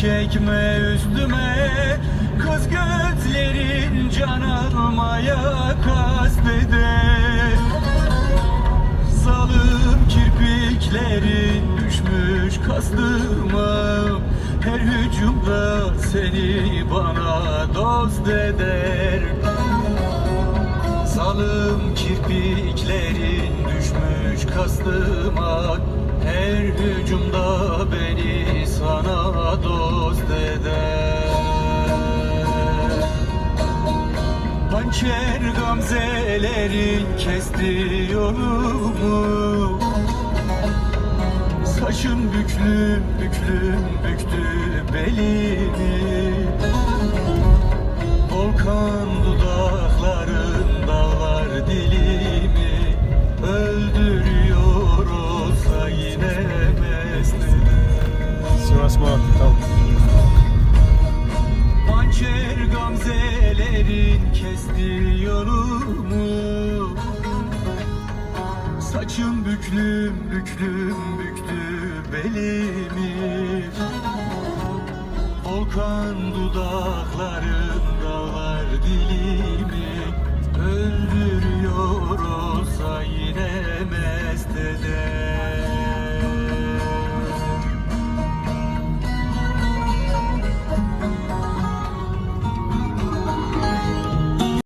çekme üstüme Kız gözlerin can almaya kasteder Zalim kirpiklerin düşmüş kastıma Her hücumda seni bana dost eder. Zalim kirpiklerin düşmüş kastıma Her hücumda Hançer gamzelerin kesti yolumu Saçın büklüm büklüm büktü belimi Volkan dudakların dağlar dilimi Öldürüyor olsa yine mesleğim Sivas Mavi. Tamam. Gamzelerin kesti yolumu. Saçım büklüm büklüm büktü belimi. Volkan dudakların dağlar dilimi